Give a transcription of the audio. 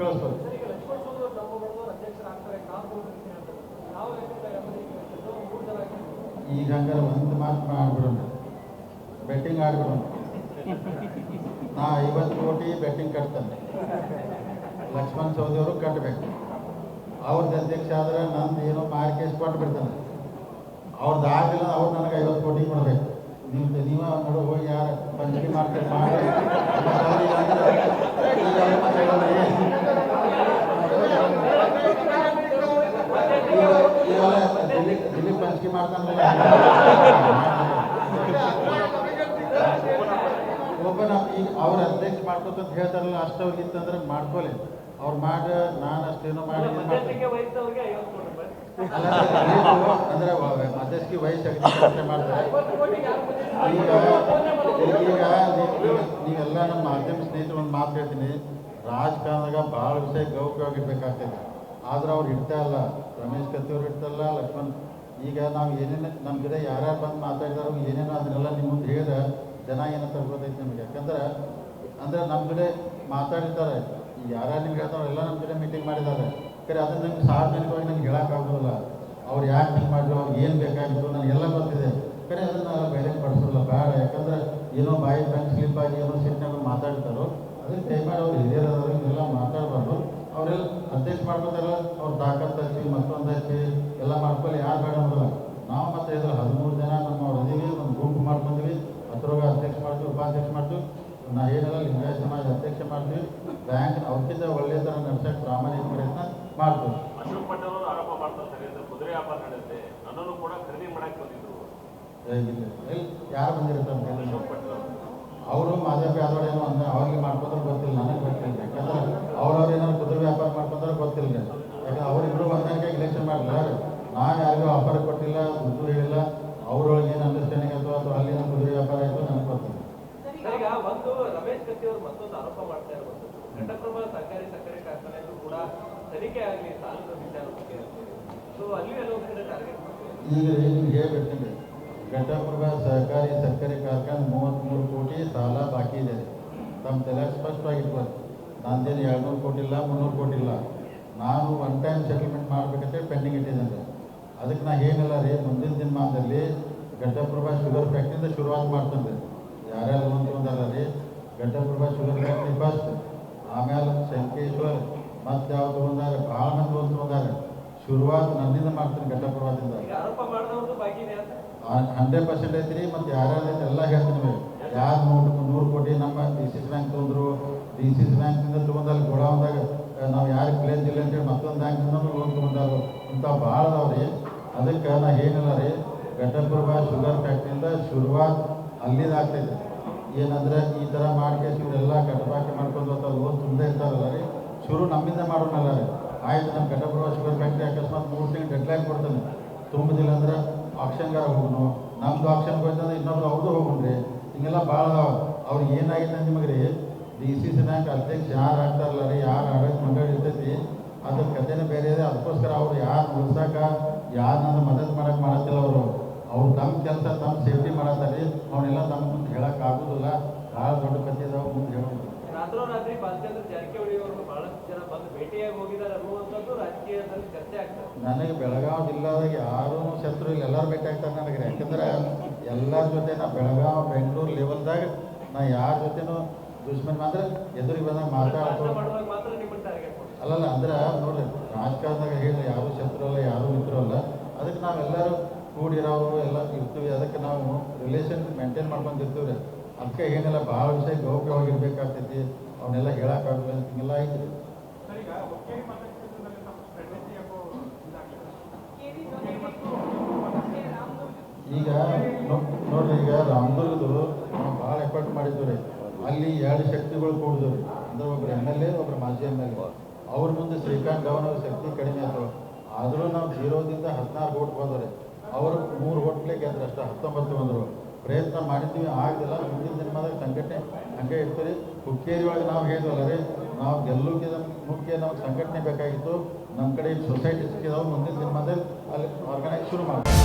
ಕಳಿಸ್ಬೋದು ಈಗ ನಾವು ಹಂಗಾರೆ ಒಂದು ಮಾತು ಮಾಡ್ಬಿಡೋಣ ಬೆಟ್ಟಿಂಗ್ ಆಡ್ಬಿಡೋಣ. ನಾ ಐವತ್ತು ಕೋಟಿ ಬೆಟ್ಟಿಂಗ್ ಕಟ್ತಾನೆ. ಲಕ್ಷ್ಮಣ್ ಸೌದಿಯವರು ಕಟ್ಟಬೇಕು ಅವ್ರದ್ದು ಅಧ್ಯಕ್ಷ ಆದ್ರೆ ನಂದು ಏನೋ ಮಾರ್ಕೇಸ್ ಕೊಟ್ಟು ಬಿಡ್ತಾನೆ. ಅವ್ರದ್ದು ಆಗಿಲ್ಲ ಅವ್ರು ನನಗೆ ಐವತ್ತು ಕೋಟಿ ಕೊಡಬೇಕು. ನಿಮ್ದು ನೀವ ನೋಡೋ ಹೋಗಿ ಯಾರು ಪಂಚಮಿ ಮಾರ್ಕೆಟ್ ಮಾಡಿ ಮತ್ತೆ ಅವ್ರಿಗೆ ಅಂದ್ರೆ ಈಗ ಅವ್ರು ಮಾತಾಡೋದು ಏನು? ಈಗ- ಇವೆಲ್ಲ ದಿಲೀಪ್ ಒಬ್ಬನ ಈಗ ಅವ್ರ ಅಧ್ಯಕ್ಷ ಮಾಡ್ಕೋತಂತ ಹೇಳ್ತಾರಲ್ಲ ಅಷ್ಟು ಹೋಗಿತ್ತಂದ್ರೆ ಮಾಡ್ಕೊಲಿ. ಅವ್ರು ಮಾಡ ನಾನು ಅಷ್ಟೇನೋ ಮಾಡಿ ಅಂದ್ರೆ ಅಧ್ಯಕ್ಷಕ್ಕೆ ವಯಸ್ಸಾಗಿ ವಯಸ್ಸು ಮಾಡ್ತಾರೆ. ಈಗ ಈಗ ನೀವ್- ನೀವ್- ನೀವೆಲ್ಲ ನಮ್ಮ ಮಾಧ್ಯಮ ಸ್ನೇಹಿತರು ಒಂದು ಮಾತು ಹೇಳ್ತೀನಿ. ರಾಜಕಾರಣದಾಗ ಭಾಳ ವಿಷಯ ಗೌಪ್ಯವಾಗಿರ್ಬೇಕಾಗ್ತದೆ ಆದ್ರೆ ಅವ್ರು ಇಡ್ತಾ ಇಲ್ಲ. ರಮೇಶ್ ಕತ್ತಿ ಅವ್ರು ಇಡ್ತಲ್ಲ ಲಕ್ಷ್ಮಣ್ ಈಗ ನಾವು ಏನೇನು ನಮ್ಮ ಗಿಡ ಯಾರ್ಯಾರು ಬಂದು ಮಾತಾಡಿದಾರೋ ಏನೇನೋ ಅದನ್ನೆಲ್ಲ ನಿಮ್ಮ ಮುಂದೆ ಹೇಳಿದ್ರೆ ಜನ ಏನಂತ ಗೊತ್ತೈತೆ ನಮಗೆ. ಯಾಕಂದ್ರೆ, ಅಂದ್ರೆ ನಮ್ಮ ಗಿಡ ಮಾತಾಡಿರ್ತಾರೆ. ಯಾರ್ಯಾರು ನಿಮ್ಗೆ ಹೇಳ್ತಾರೋ ಎಲ್ಲ ನಮ್ಮ ಗಿಡ ಮೀಟಿಂಗ್ ಮಾಡಿದ್ದಾರೆ. ಖರೆ ಅದನ್ನು ನಂಗೆ ಸಾರ್ವಜನಿಕವಾಗಿ ನಂಗೆ ಹೇಳೋಕ್ಕಾಗೋದಿಲ್ಲ ಅವ್ರು ಯಾಕೆ ಹಿಂಗೆ ಮಾಡಿದ್ರು, ಅವ್ರಿಗೆ ಏನು ಬೇಕಾಗಿತ್ತು, ನನಗೆಲ್ಲ ಗೊತ್ತಿದೆ. ಖರೆ ಅದನ್ನ ಬೇರೆ ಪಡಿಸೋಲ್ಲ ಬೇಡ. ಯಾಕಂದ್ರೆ ಏನೋ ಬಾಯಿ ಬ್ಯಾಂಕ್ ಸ್ಲಿಪ್ ಆಗಿ ಏನೋ ಸಿಟ್ಟಿನಾಗ ಮಾತಾಡ್ತಾರೋ ಅದಕ್ಕೆ ದಯಮಾಡಿ ಅವ್ರು ಹಿರಿಯರದವ್ರು ಎಲ್ಲ ಮಾತಾಡಬಾರ್ದು. ಅವರೆಲ್ಲ ಅಡ್ಜಸ್ಟ್ ಮಾಡ್ಕೋತಾರ ಅವ್ರು ತಾಕತ್ ಹಚ್ಚಿ ಮತ್ತೊಂದು ಹಚ್ಚಿ ಎಲ್ಲ ಮಾಡ್ಕೊಳ್ಳಿ ಯಾರು ಬೇಡ ಅಂದ್ರೆ ನಾವು ಮತ್ತೆ ಇದ್ರ ಹದಿಮೂರು ಜನ ನಮ್ಮ ಅವ್ರು ಅದೀವಿ ಒಂದು ಗುಂಪು ಮಾಡ್ಕೊಂಡ್ವಿ ಅದ್ರೊಳಗೆ ಅಧ್ಯಕ್ಷ ಮಾಡ್ತೀವಿ ಉಪಾಧ್ಯಕ್ಷ ಮಾಡ್ತೀವಿ. ನಾ ಏನೆಲ್ಲ ಲಿಂಗಾಯತ ಸಮಾಜ ಅಧ್ಯಕ್ಷ ಮಾಡ್ತೀವಿ. ಬ್ಯಾಂಕ್ ಅವಕ್ಕಿಂತ ಒಳ್ಳೆ ಥರ ನಡೆಸಕ್ಕೆ ಪ್ರಾಮಾಣಿಕ ಪ್ರಯತ್ನ ಮಾಡ್ತೀವಿ. ಅಶೋಕ್ ಪಟೇಲ್ ಆರೋಪ ಮಾಡ್ತಾರೆ ಕುದುರೆ ವ್ಯಾಪಾರ ನಡೆಯುತ್ತೆ. ನನ್ನನ್ನು ಕೂಡ ಖರೀದಿ ಮಾಡಕ್ಕೆ ಬಂದಿದ್ರು. ಯಾರು ಬಂದಿರ್ತಾರೆ ಅವರು. ಮಾದೇವ ಯಾದವ್ ಏನೋ ಅಂದ್ರೆ ಅವ್ರಿಗೆ ಮಾಡ್ಕೋದ್ರೆ ಗೊತ್ತಿಲ್ಲ ನನಗೆ ಗೊತ್ತಿಲ್ಲ. ಯಾಕಂದ್ರೆ ಅವ್ರವ್ರು ಏನಾದ್ರು ಕುದುರೆ ವ್ಯಾಪಾರ ಮಾಡ್ಕೊಂಡ್ರೆ ಗೊತ್ತಿಲ್ಲ ಯಾಕಂದ್ರೆ ಅವರಿಬ್ರು ಹೊಂದಾಣಿಕೆ ಇಲೆಕ್ಷನ್ ಮಾಡಲಿಲ್ಲ ನಾವು ಯಾರಿಗೂ ಆಫರ್ ಕೊಟ್ಟಿಲ್ಲ ದುಡ್ಡು ಹೇಳಿಲ್ಲ ಅವ್ರೊಳಗೆ ಏನು ಅಂಡರ್ಸ್ಟ್ಯಾಂಡಿಂಗ್ ಆಯ್ತು ಅಥವಾ ಅಲ್ಲಿ ಏನೋ ಕುದುರೆ ವ್ಯಾಪಾರ ಆಯಿತು ನನಗೆ ಗೊತ್ತಿಲ್ಲ ಸರ್, ಈಗ ಒಂದು ರಮೇಶ್ ಕತ್ತಿ ಅವರು ಮತ್ತೊಂದು ಆರೋಪ ಮಾಡ್ತಾ ಇರುವಂತದ್ದು ಘಟಪ್ರಭಾ ಸರ್ಕಾರಿ ಸಕ್ಕರೆ ಕಾರ್ಖಾನೆಯಲ್ಲೂ ಕೂಡ ತನಿಖೆ ಆಗಲಿ, ಸಾಲದ ವಿಚಾರ ಬಗ್ಗೆ. ಸೊ ಅಲ್ಲಿ ಎಲ್ಲ ಕಡೆ ಟಾರ್ಗೆಟ್ ಈಗ ಘಟಪ್ರಭಾ ಸಹಕಾರಿ ಸಕ್ಕರೆ ಕಾರ್ಖಾನೆ ಮೂವತ್ತ್ಮೂರು ಕೋಟಿ ಸಾಲ ಬಾಕಿ ಇದೆ. ತಮ್ಮ ತಲೆ ಸ್ಪಷ್ಟವಾಗಿ ನಾನೇನು ನಂದೇನು ಎರಡುನೂರು ಕೋಟಿ ಇಲ್ಲ, ಮುನ್ನೂರು ಕೋಟಿ ಇಲ್ಲ. ನಾನು ಒನ್ ಟೈಮ್ ಸೆಟಲ್ಮೆಂಟ್ ಮಾಡಬೇಕಂತೆ ಪೆಂಡಿಂಗ್ ಇಟ್ಟಿದ್ದೇನೆ. ಅದಕ್ಕೆ ನಾ ಏನಿಲ್ಲ ರೀ, ಮುಂದಿನ ದಿನಮಾನದಲ್ಲಿ ಘಟಪ್ರಭಾ ಶುಗರ್ ಫ್ಯಾಕ್ಟ್ರಿಯಿಂದ ಶುರುವಾತ್ ಮಾಡ್ತೇನೆ. ಯಾರ್ಯಾರು ತೊಗೊಂಡಾರ ರೀ ಘಟಪ್ರಭಾ ಶುಗರ್ ಫ್ಯಾಕ್ಟ್ರಿ ಫಸ್ಟ್ ಆಮೇಲೆ ಶಂಕೇಶ್ವರ್ ಮತ್ತೆ ಯಾವ ಬಂದಾರೆ ಭಾಳ ಮಂದಿ ತೊಗೊಂಡಾರ ಶುರುವಾತ್ ನನ್ನಿಂದ ಮಾಡ್ತೀನಿ ಘಟಪ್ರಭಾದಿಂದ ಹಂಡ್ರೆಡ್ ಪರ್ಸೆಂಟ್ ಐತ್ರಿ ಮತ್ತೆ ಯಾರ್ಯಾರು ಐತೆ ಎಲ್ಲ ಹೇಳ್ತೀನಿ ಯಾರು ನೂರು ನೂರು ಕೋಟಿ ನಮ್ಮ ಡಿ ಸಿ ಸಿ ಬ್ಯಾಂಕ್ ತಗೊಂಡ್ರು. ಡಿ ಸಿ ಸಿ ಬ್ಯಾಂಕ್ನಿಂದ ತೊಗೊಂಡಲ್ಲಿ ಗೋಡೌನ್ದಾಗ ನಾವು ಯಾರು ಕ್ಲೇಮ್ ಇಲ್ಲ ಅಂತೇಳಿ ಮತ್ತೊಂದು ಬ್ಯಾಂಕ್ನಿಂದ ಲೋನ್ ತೊಗೊಂಡಾರು. ಇಂಥ ಭಾಳ ಅದಾವ್ರಿ. ಅದಕ್ಕೆ ನಾ ಏನಿಲ್ಲ ರೀ ಘಟಪ್ರಭಾ ಶುಗರ್ ಫ್ಯಾಕ್ಟ್ರಿಯಿಂದ ಶುರುವಾತ್ ಅಲ್ಲಿಂದ ಆಗ್ತೈತೆ. ಏನಂದ್ರೆ ಈ ಥರ ಮಾಡ್ಕೇಸಿ ಇವರೆಲ್ಲ ಕಟಪಾಕಿ ಮಾಡ್ಕೊಂಡು ಹೋಗ್ತಾರೆ ಓದ್ ತುಂಬದೇ ಇರ್ತಾರಲ್ಲ ರೀ. ಶುರು ನಮ್ಮಿಂದ ಮಾಡೋಣಲ್ಲ ರೀ. ಆಯ್ತು ನಮ್ಮ ಘಟಪ್ರಭಾ ಶುಗರ್ ಫ್ಯಾಕ್ಟ್ರಿ ಅಕಸ್ಮಾತ್ ಮೂರು ತಿಂಗಳು ಡೆಡ್ಲೈನ್ ಕೊಡ್ತಾನೆ. ತುಂಬುದಿಲ್ಲ ಅಂದ್ರೆ ಆಕ್ಷನ್ಗಾರ ಹೋಗೋಣ ನಮ್ದು ಆಕ್ಷನ್ ಹೋಯ್ತಂದ್ರೆ ಇನ್ನೊಬ್ರು ಅವ್ರದ್ದು ಹೋಗ್ರಿ ಹಿಂಗೆಲ್ಲ ಭಾಳ ಅದಾವ. ಅವ್ರಿಗೆ ಏನಾಗಿದೆ ನಿಮಗೆ ರೀ? ಡಿ ಸಿ ಸಿ ಬ್ಯಾಂಕ್ ಅಧ್ಯಕ್ಷ ಯಾರು ಆಗ್ತಾರಲ್ಲ ರೀ? ಯಾರು ಆಡಳಿತ ಮಂಡಳಿ ಇರ್ತೈತಿ? ಅದ್ರ ಕಥೆನೇ ಬೇರೆ ಇದೆ. ಅದಕ್ಕೋಸ್ಕರ ಅವ್ರು ಯಾರು ಉಳಿಸಾಕ ಯಾರು ಮದತ್ ಮಾಡಕ್ಕೆ ಮಾಡತ್ತಿಲ್ಲ ಅವರು. ಅವ್ರು ತಮ್ಮ ಕೆಲಸ ತಮ್ಮ ಸೇಫ್ಟಿ ಮಾಡತ್ತಾರೆ ಅವನ್ನೆಲ್ಲ ತಮ್ಮ ಮುಂದೆ ಹೇಳಕ್ ಆಗುದಿಲ್ಲ. ಭಾಳ ದೊಡ್ಡ ಕಥೆ ಇದಾವ ಮುಂದೆ ಹೇಳೋದು. ರಾತ್ರೋರಾತ್ರಿ ಬಾಲಚಂದ್ರ ಜಾರಕಿಹೊಳಿ ಅವರು ಬಹಳಷ್ಟು ಜನ ಬಂದು ಭೇಟಿಯಾಗಿ ಹೋಗಿದ್ದಾರೆ ಅನ್ನುವಂಥದ್ದು ರಾಜಕೀಯದಲ್ಲಿ ಚರ್ಚೆ ಆಗ್ತದೆ. ನನಗೆ ಬೆಳಗಾವಿ ಜಿಲ್ಲಾದಾಗ ಯಾರೂ ಶತ್ರು ಇಲ್ಲ ಎಲ್ಲರೂ ಭೇಟಿ ಆಗ್ತಾರೆ ನನಗೆ. ಯಾಕಂದ್ರೆ ಎಲ್ಲರ ಜೊತೆ ನಾ ಬೆಳಗಾವಿ ಬೆಂಗಳೂರು ಲೆವೆಲ್ದಾಗ ನಾ ಯಾರ ಜೊತೆನೂ ದುಶ್ಮನ್ ಅಂದ್ರೆ ಎದುರಿಗೆ ಬಂದಾಗ ಮಾಡಿ ಅಲ್ಲಲ್ಲ ಅಂದ್ರೆ ನೋಡ್ರಿ ರಾಜಕಾರಣದಾಗ ಹೇಳಿ ಯಾರು ಶತ್ರು ಅಲ್ಲ ಯಾರು ಮಿತ್ರ ಅಲ್ಲ ಅದಕ್ಕೆ ನಾವೆಲ್ಲರೂ ಕೂಡಿರೋರು ಎಲ್ಲ ಇರ್ತೀವಿ. ಅದಕ್ಕೆ ನಾವು ರಿಲೇಷನ್ ಮೇಂಟೈನ್ ಮಾಡ್ಕೊಂಡಿರ್ತೀವಿ ರೀ ಅದಕ್ಕೆ ಏನೆಲ್ಲ ಭಾಳ ವಿಷಯ ಗೌಪ್ಯವಾಗಿರ್ಬೇಕಾಗ್ತೈತಿ. ಅವನ್ನೆಲ್ಲ ಹೇಳೋಕ್ಕಾಗಲ್ಲ ಹಿಂಗೆಲ್ಲ ಐತ್ರಿ. ಈಗ ನೋಡ್ರಿ ಈಗ ರಾಮದುರ್ಗದು ನಾವು ಭಾಳ ಎಫರ್ಟ್ ಮಾಡಿದ್ವಿ. ರೀ ಅಲ್ಲಿ ಎರಡು ಶಕ್ತಿಗಳು ಕೂಡಿದ್ವು. ರೀ ಅಂದ್ರೆ ಒಬ್ರು ಎಂ ಎಲ್ ಎ ಒಬ್ರು ಮಾಜಿ ಎಂ ಎಲ್ ಎ ಅವ್ರ ಮುಂದೆ ಶ್ರೀಕಾಂತ್ ಗೌನ್ ಅವ್ರ ಶಕ್ತಿ ಕಡಿಮೆ ಆದ್ರು ಆದರೂ ನಾವು ಜೀರೋದಿಂದ ಹದಿನಾರು ಓಟ್ ಬಂದವ್ರಿ ಅವರು ಮೂರು ಹೋಟ್ಲಿಗೆ ಅಂದ್ರೆ ಅಷ್ಟೇ ಹತ್ತೊಂಬತ್ತು ಬಂದರು. ಪ್ರಯತ್ನ ಮಾಡಿದ್ದೀವಿ ಆಗಿಲ್ಲ. ಮುಂದಿನ ದಿನಮದಾಗ ಸಂಘಟನೆ, ಹಂಗೆ ಇರ್ತೀರಿ ಹುಕ್ಕೇರಿ ಒಳಗೆ ನಾವು ಹೇಳಿದ್ವಲ್ಲ ರೀ, ನಾವು ಗೆಲ್ಲೋಕೆ ಮುಖ್ಯ ನಮ್ಗೆ ಸಂಘಟನೆ ಬೇಕಾಗಿತ್ತು. ನಮ್ಮ ಕಡೆ ಸೊಸೈಟಿ ಸಿಕ್ಕಿದಾವೆ. ಮುಂದಿನ ದಿನಮಾನದಲ್ಲಿ ಅಲ್ಲಿ ಆರ್ಗನೈಸ್ ಶುರು ಮಾಡ್ತೀವಿ.